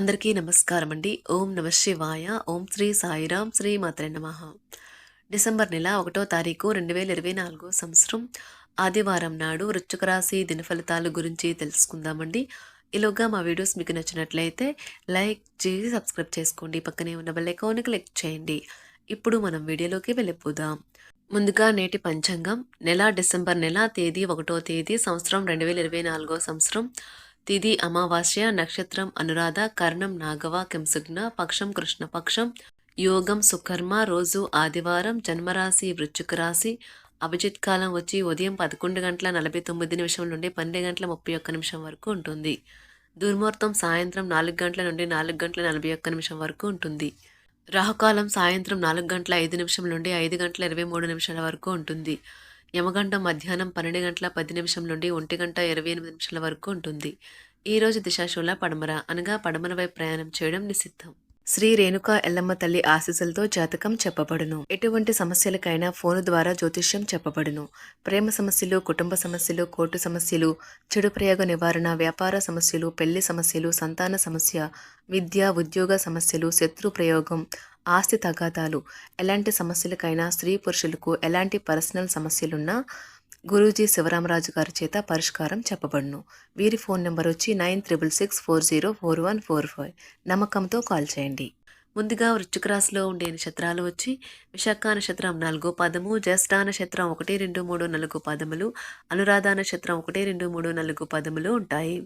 అందరికీ నమస్కారం అండి ఓం నమ శివాయ. ఓం శ్రీ సాయిరాం శ్రీ మాత్రే నమ. డిసెంబర్ నెల ఒకటో తారీఖు రెండు వేల ఇరవై నాలుగో సంవత్సరం. ఆదివారం నాడు వృచ్చుక రాశి దినఫలితాల గురించి తెలుసుకుందామండి. ఈలోగా మా వీడియోస్ మీకు నచ్చినట్లయితే లైక్ చేసి సబ్స్క్రైబ్ చేసుకోండి. పక్కనే ఉన్న బెల్ ఐకాన్ని క్లిక్ చేయండి. ఇప్పుడు మనం వీడియోలోకి వెళ్ళిపోదాం. ముందుగా నేటి పంచాంగం. నెల డిసెంబర్ నెల తేదీ ఒకటో తేదీ సంవత్సరం రెండు వేల ఇరవై నాలుగో సంవత్సరం. తిది అమావాస్య నక్షత్రం అనురాధ కర్ణం నాగవ కింసుగ్న పక్షం కృష్ణపక్షం యోగం సుకర్మ రోజు ఆదివారం జన్మరాశి వృశ్చిక రాశి అభిజిత్ కాలం వచ్చి ఉదయం పదకొండు గంటల నలభై తొమ్మిది నిమిషం నుండి పన్నెండు గంటల ముప్పై ఒక్క నిమిషం వరకు ఉంటుంది. దుర్ముహూర్తం సాయంత్రం నాలుగు గంటల నుండి నాలుగు గంటల నలభై ఒక్క నిమిషం వరకు ఉంటుంది. రాహుకాలం సాయంత్రం నాలుగు గంటల ఐదు నిమిషం నుండి ఐదు గంటల ఇరవై మూడు నిమిషాల వరకు ఉంటుంది. యమగండం మధ్యాహ్నం పన్నెండు గంటల పది నిమిషం నుండి ఒంటి గంట ఇరవై ఎనిమిది నిమిషాల వరకు ఉంటుంది. ఈ రోజు దిశాశూల పడమర అనగా పడమర వైపు ప్రయాణం చేయడం నిషిద్ధం. శ్రీ రేణుక ఎల్లమ్మ తల్లి ఆశీస్సులతో జాతకం చెప్పబడును. ఎటువంటి సమస్యలకైనా ఫోను ద్వారా జ్యోతిష్యం చెప్పబడును. ప్రేమ సమస్యలు కుటుంబ సమస్యలు కోర్టు సమస్యలు చెడు ప్రయోగ నివారణ వ్యాపార సమస్యలు పెళ్ళి సమస్యలు సంతాన సమస్య విద్య ఉద్యోగ సమస్యలు శత్రు ప్రయోగం ఆస్తి తగాదాలు. ఎలాంటి సమస్యలకైనా స్త్రీ పురుషులకు ఎలాంటి పర్సనల్ సమస్యలున్నా గురూజీ శివరామరాజు గారి చేత పరిష్కారం చెప్పబడును. వీరి ఫోన్ నెంబర్ వచ్చి nine triple six four zero four one four five. నమ్మకంతో కాల్ చేయండి. ముందుగా వృశ్చిక రాశిలో ఉండే నక్షత్రాలు వచ్చి విశాఖ నక్షత్రం నాలుగో పాదము జ్యేష్ఠ నక్షత్రం ఒకటి రెండు మూడు నాలుగు పాదములు అనురాధ నక్షత్రం ఒకటి రెండు మూడు నాలుగు పాదములు ఉంటాయి.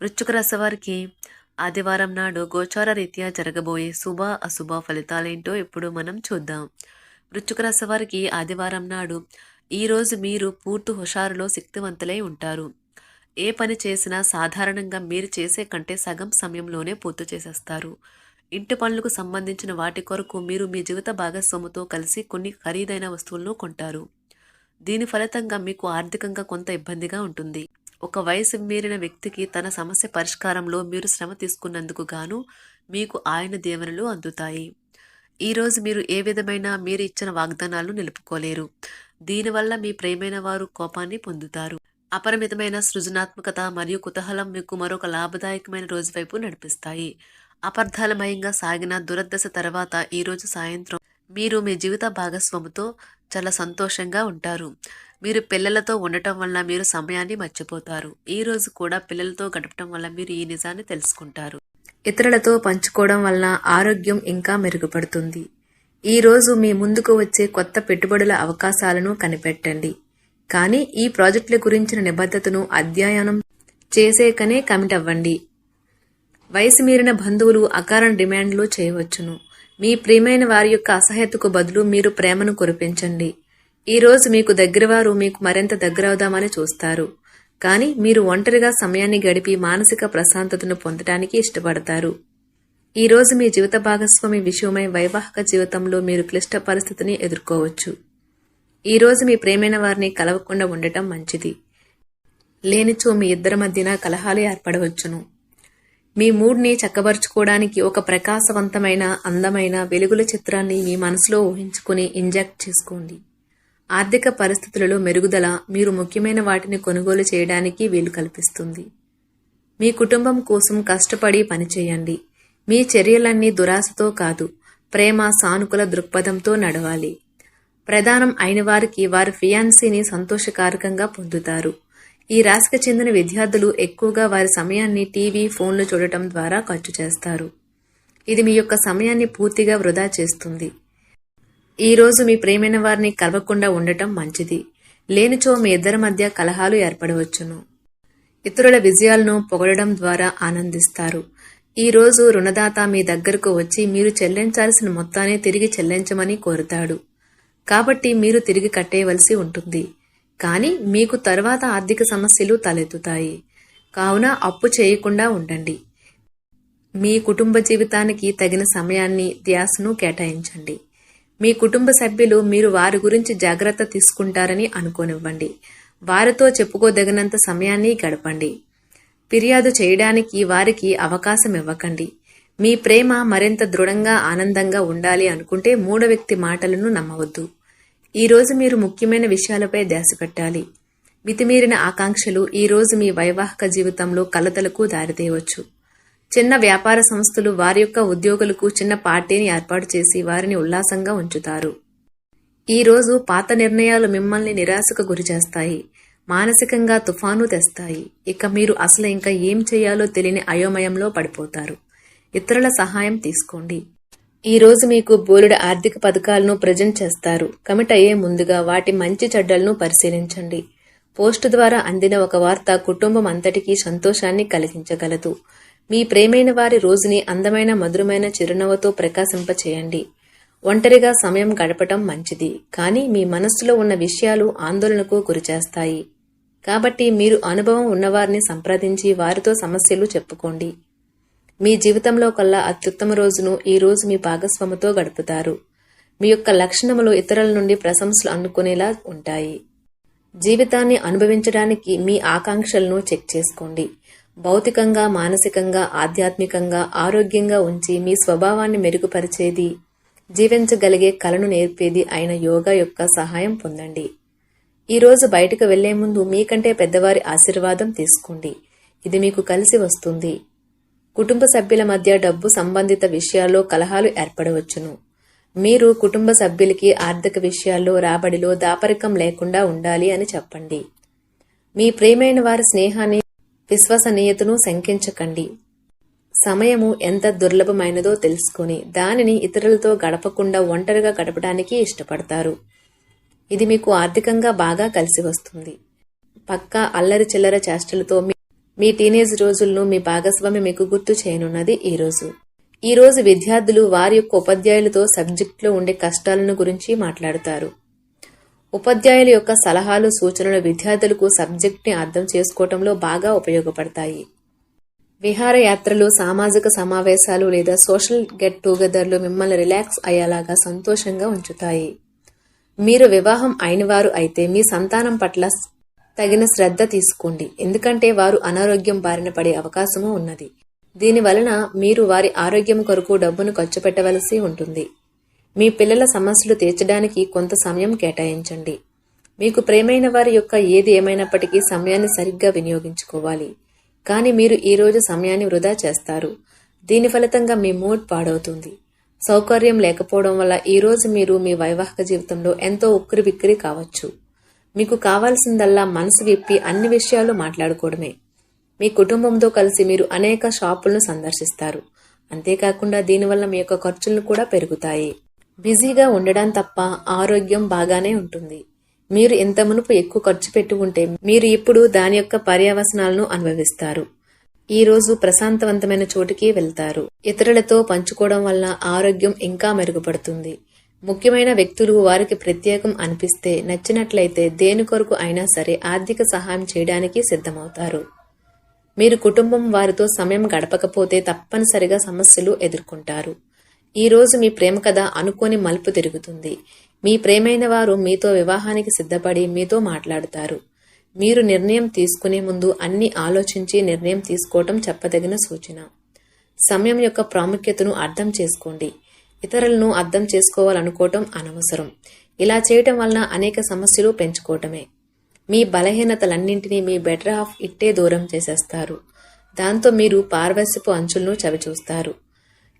వృశ్చిక రాశి వారికి ఆదివారం నాడు గోచార రీత్యా జరగబోయే శుభ అశుభ ఫలితాలేంటో ఇప్పుడు మనం చూద్దాం. వృశ్చిక రాశి వారికి ఆదివారం నాడు ఈరోజు మీరు పూర్తి హుషారులో శక్తివంతులై ఉంటారు. ఏ పని చేసినా సాధారణంగా మీరు చేసే కంటే సగం సమయంలోనే పూర్తి చేసేస్తారు. ఇంటి పనులకు సంబంధించిన వాటి కొరకు మీరు మీ జీవిత భాగస్వాముతో కలిసి కొన్ని ఖరీదైన వస్తువులను కొంటారు. దీని ఫలితంగా మీకు ఆర్థికంగా కొంత ఇబ్బందిగా ఉంటుంది. ఒక వయసు మీరిన వ్యక్తికి తన సమస్య పరిష్కారంలో మీరు శ్రమ తీసుకున్నందుకు గాను మీకు ఆయన దీవెనలు అందుతాయి. ఈరోజు మీరు ఏ విధమైన మీరు ఇచ్చిన వాగ్దానాలు నిలుపుకోలేరు. దీనివల్ల మీ ప్రేమైన వారు కోపాన్ని పొందుతారు. అపరిమితమైన సృజనాత్మకత మరియు కుతూహలం మీకు మరొక లాభదాయకమైన రోజు వైపు నడిపిస్తాయి. అపర్ధాలమయంగా సాగిన దురదశ తర్వాత ఈరోజు సాయంత్రం మీరు మీ జీవిత భాగస్వాముతో చాలా సంతోషంగా ఉంటారు. మీరు పిల్లలతో ఉండటం వల్ల మీరు సమయాన్ని మర్చిపోతారు. ఈ రోజు కూడా పిల్లలతో గడపటం వల్ల మీరు ఈ నిజాన్ని తెలుసుకుంటారు. ఇతరులతో పంచుకోవడం వలన ఆరోగ్యం ఇంకా మెరుగుపడుతుంది. ఈ రోజు మీ ముందుకు వచ్చే కొత్త పెట్టుబడుల అవకాశాలను కనిపెట్టండి. కానీ ఈ ప్రాజెక్టుల గురించిన నిబద్ధతను అధ్యయనం చేసేకనే కమిట్ అవ్వండి. వయసు మీరిన బంధువులు అకారణ డిమాండ్లు చేయవచ్చును. మీ ప్రియమైన వారి యొక్క అసహ్యతకు బదులు మీరు ప్రేమను కురిపించండి. ఈరోజు మీకు దగ్గరవారు మీకు మరింత దగ్గరవుదామని చూస్తారు. కానీ మీరు ఒంటరిగా సమయాన్ని గడిపి మానసిక ప్రశాంతతను పొందటానికి ఇష్టపడతారు. ఈరోజు మీ జీవిత భాగస్వామి విషయమై వైవాహిక జీవితంలో మీరు క్లిష్ట పరిస్థితిని ఎదుర్కోవచ్చు. ఈరోజు మీ ప్రేమైన వారిని కలవకుండా ఉండటం మంచిది. లేనిచో మీ ఇద్దరి మధ్యన కలహాలు ఏర్పడవచ్చును. మీ మూడ్ని చక్కబరుచుకోవడానికి ఒక ప్రకాశవంతమైన అందమైన వెలుగుల చిత్రాన్ని మీ మనసులో ఊహించుకుని ఇంజెక్ట్ చేసుకోండి. ఆర్థిక పరిస్థితులలో మెరుగుదల మీరు ముఖ్యమైన వాటిని కొనుగోలు చేయడానికి వీలు కల్పిస్తుంది. మీ కుటుంబం కోసం కష్టపడి పనిచేయండి. మీ చర్యలన్నీ దురాశతో కాదు ప్రేమ సానుకూల దృక్పథంతో నడవాలి. ప్రధానం అయిన వారికి వారి ఫియాన్సీని సంతోషకారకంగా పొందుతారు. ఈ రాశికి చెందిన విద్యార్థులు ఎక్కువగా వారి సమయాన్ని టీవీ ఫోన్లు చూడటం ద్వారా ఖర్చు చేస్తారు. ఇది మీ యొక్క సమయాన్ని పూర్తిగా వృధా చేస్తుంది. ఈరోజు మీ ప్రేమైన వారిని కలవకుండా ఉండటం మంచిది. లేనిచో మీ ఇద్దరి మధ్య కలహాలు ఏర్పడవచ్చును. ఇతరుల విజయాలను పొగడడం ద్వారా ఆనందిస్తారు. ఈ రోజు రుణదాత మీ దగ్గరకు వచ్చి మీరు చెల్లించాల్సిన మొత్తాన్ని తిరిగి చెల్లించమని కోరుతాడు. కాబట్టి మీరు తిరిగి కట్టేయవలసి ఉంటుంది. కానీ మీకు తర్వాత ఆర్థిక సమస్యలు తలెత్తుతాయి. కావున అప్పు చేయకుండా ఉండండి. మీ కుటుంబ జీవితానికి తగిన సమయాన్ని ధ్యాసను కేటాయించండి. మీ కుటుంబ సభ్యులు మీరు వారి గురించి జాగ్రత్త తీసుకుంటారని అనుకోనివ్వండి. వారితో చెప్పుకోదగినంత సమయాన్ని గడపండి. ఫిర్యాదు చేయడానికి వారికి అవకాశం ఇవ్వకండి. మీ ప్రేమ మరింత దృఢంగా ఆనందంగా ఉండాలి అనుకుంటే మూడో వ్యక్తి మాటలను నమ్మవద్దు. ఈరోజు మీరు ముఖ్యమైన విషయాలపై ధ్యాస పెట్టాలి. మితిమీరిన ఆకాంక్షలు ఈరోజు మీ వైవాహిక జీవితంలో కలతలకు దారితీయవచ్చు. చిన్న వ్యాపార సంస్థలు వారి యొక్క ఉద్యోగులకు చిన్న పార్టీని ఏర్పాటు చేసి వారిని ఉల్లాసంగా ఉంచుతారు. ఈ రోజు పాత నిర్ణయాలు మిమ్మల్ని నిరాశకు గురిచేస్తాయి మానసికంగా తుఫాను తెస్తాయి. ఇక మీరు అసలు ఇంకా ఏం చేయాలో తెలియని అయోమయంలో పడిపోతారు. ఇతరుల సహాయం తీసుకోండి. ఈ రోజు మీకు బోలెడు ఆర్థిక పథకాలను ప్రజెంట్ చేస్తారు. కమిట్ అయ్యే ముందుగా వాటి మంచి చెడ్డలను పరిశీలించండి. పోస్టు ద్వారా అందిన ఒక వార్త కుటుంబం అంతటికీ సంతోషాన్ని కలిగించగలదు. మీ ప్రేమైన వారి రోజుని అందమైన మధురమైన చిరునవ్వుతో ప్రకాశింపచేయండి. ఒంటరిగా సమయం గడపటం మంచిది. కానీ మీ మనస్సులో ఉన్న విషయాలు ఆందోళనకు గురిచేస్తాయి. కాబట్టి మీరు అనుభవం ఉన్నవారిని సంప్రదించి వారితో సమస్యలు చెప్పుకోండి. మీ జీవితంలో కల్లా అత్యుత్తమ రోజును ఈ రోజు మీ భాగస్వామితో గడుపుతారు. మీ యొక్క లక్షణములు ఇతరుల నుండి ప్రశంసలు అందుకునేలా ఉంటాయి. జీవితాన్ని అనుభవించడానికి మీ ఆకాంక్షలను చెక్ చేసుకోండి. భౌతికంగా మానసికంగా ఆధ్యాత్మికంగా ఆరోగ్యంగా ఉంచి మీ స్వభావాన్ని మెరుగుపరిచేది జీవించగలిగే కళను నేర్పేది అయిన యోగా యొక్క సహాయం పొందండి. ఈరోజు బయటకు వెళ్ళే ముందు మీకంటే పెద్దవారి ఆశీర్వాదం తీసుకోండి. ఇది మీకు కలిసి వస్తుంది. కుటుంబ సభ్యుల మధ్య డబ్బు సంబంధిత విషయాల్లో కలహాలు ఏర్పడవచ్చును. మీరు కుటుంబ సభ్యులకి ఆర్థిక విషయాల్లో రాబడిలో దాపరికం లేకుండా ఉండాలి అని చెప్పండి. మీ ప్రేమైన వారి స్నేహాన్ని విశ్వసనీయతను శంకించకండి. సమయము ఎంత దుర్లభమైనదో తెలుసుకుని దానిని ఇతరులతో గడపకుండా ఒంటరిగా గడపడానికి ఇష్టపడతారు. ఇది మీకు ఆర్థికంగా బాగా కలిసి వస్తుంది. పక్కా అల్లరి చిల్లర చేష్టలతో మీ టీనేజ్ రోజులను మీ భాగస్వామి మీకు గుర్తు చేయనున్నది ఈ రోజు. ఈ రోజు విద్యార్థులు వారి యొక్క ఉపాధ్యాయులతో సబ్జెక్టులో ఉండే కష్టాలను గురించి మాట్లాడతారు. ఉపాధ్యాయుల యొక్క సలహాలు సూచనలు విద్యార్థులకు సబ్జెక్ట్ని అర్థం చేసుకోవటంలో బాగా ఉపయోగపడతాయి. విహారయాత్రలు సామాజిక సమావేశాలు లేదా సోషల్ గెట్ టుగెదర్లు మిమ్మల్ని రిలాక్స్ అయ్యేలాగా సంతోషంగా ఉంచుతాయి. మీరు వివాహం అయినవారు అయితే మీ సంతానం పట్ల తగిన శ్రద్ధ తీసుకోండి. ఎందుకంటే వారు అనారోగ్యం బారిన పడే అవకాశము ఉన్నది. దీని వలన మీరు వారి ఆరోగ్యం కొరకు డబ్బును ఖర్చు పెట్టవలసి ఉంటుంది. మీ పిల్లల సమస్యలు తీర్చడానికి కొంత సమయం కేటాయించండి. మీకు ప్రేమైన వారి యొక్క ఏది ఏమైనప్పటికీ సమయాన్ని సరిగ్గా వినియోగించుకోవాలి. కానీ మీరు ఈరోజు సమయాన్ని వృధా చేస్తారు. దీని ఫలితంగా మీ మూడ్ పాడవుతుంది. సౌకర్యం లేకపోవడం వల్ల ఈరోజు మీరు మీ వైవాహిక జీవితంలో ఎంతో ఉక్కిరి బిక్కిరి కావచ్చు. మీకు కావాల్సిందల్లా మనసు విప్పి అన్ని విషయాలు మాట్లాడుకోవడమే. మీ కుటుంబంతో కలిసి మీరు అనేక షాపులను సందర్శిస్తారు. అంతేకాకుండా దీనివల్ల మీ యొక్క ఖర్చులు కూడా పెరుగుతాయి. బిజీగా ఉండడం తప్ప ఆరోగ్యం బాగానే ఉంటుంది. మీరు ఇంత మునుపు ఎక్కువ ఖర్చు పెట్టి ఉంటే మీరు ఇప్పుడు దాని యొక్క పర్యవసనాలను అనుభవిస్తారు. ఈ రోజు ప్రశాంతవంతమైన చోటికి వెళ్తారు. ఇతరులతో పంచుకోవడం వల్ల ఆరోగ్యం ఇంకా మెరుగుపడుతుంది. ముఖ్యమైన వ్యక్తులు వారికి ప్రత్యేకం అనిపిస్తే నచ్చినట్లయితే దేని కొరకు అయినా సరే ఆర్థిక సహాయం చేయడానికి సిద్ధమవుతారు. మీరు కుటుంబం వారితో సమయం గడపకపోతే తప్పనిసరిగా సమస్యలు ఎదుర్కొంటారు. ఈరోజు మీ ప్రేమ కథ అనుకోని మలుపు తిరుగుతుంది. మీ ప్రేమైన వారు మీతో వివాహానికి సిద్ధపడి మీతో మాట్లాడుతారు. మీరు నిర్ణయం తీసుకునే ముందు అన్ని ఆలోచించి నిర్ణయం తీసుకోవటం చెప్పదగిన సూచన. సమయం యొక్క ప్రాముఖ్యతను అర్థం చేసుకోండి. ఇతరులను అర్థం చేసుకోవాలనుకోవటం అనవసరం. ఇలా చేయటం వలన అనేక సమస్యలు పెంచుకోవటమే. మీ బలహీనతలన్నింటినీ మీ బెటర్ హాఫ్ ఇట్టే దూరం చేసేస్తారు. దాంతో మీరు పార్వశ్యపు అంచులను చవిచూస్తారు.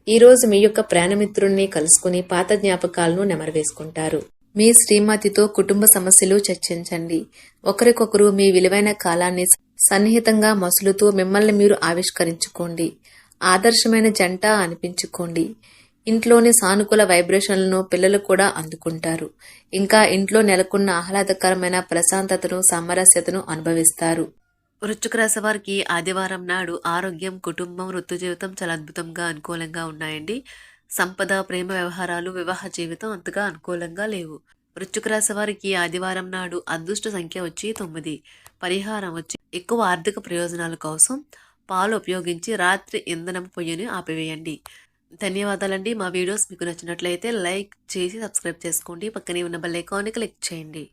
ఈరోజు మీ యొక్క ప్రాణమిత్రుణ్ణి కలుసుకుని పాత జ్ఞాపకాలను నెమరవేసుకుంటారు. మీ శ్రీమతితో కుటుంబ సమస్యలు చర్చించండి. ఒకరికొకరు మీ విలువైన కాలాన్ని సన్నిహితంగా మసులుతూ మిమ్మల్ని మీరు ఆవిష్కరించుకోండి. ఆదర్శమైన జంట అనిపించుకోండి. ఇంట్లోని సానుకూల వైబ్రేషన్లను పిల్లలు కూడా అందుకుంటారు. ఇంకా ఇంట్లో నెలకొన్న ఆహ్లాదకరమైన ప్రశాంతతను సామరస్యతను అనుభవిస్తారు. వృశ్చిక రాశి వారికి ఆదివారం నాడు ఆరోగ్యం కుటుంబం వృత్తి జీవితం చాలా అద్భుతంగా అనుకూలంగా ఉన్నాయండి. సంపద ప్రేమ వ్యవహారాలు వివాహ జీవితం అంతగా అనుకూలంగా లేవు. వృశ్చిక రాశి వారికి ఆదివారం నాడు అదృష్ట సంఖ్య వచ్చి తొమ్మిది. పరిహారం వచ్చి ఎక్కువ ఆర్థిక ప్రయోజనాల కోసం పాలు ఉపయోగించి రాత్రి ఇంధనం పొయ్యిని ఆపివేయండి. ధన్యవాదాలండి. మా వీడియోస్ మీకు నచ్చినట్లయితే లైక్ చేసి సబ్స్క్రైబ్ చేసుకోండి. పక్కనే ఉన్న బెల్ ఐకాన్ని క్లిక్ చేయండి.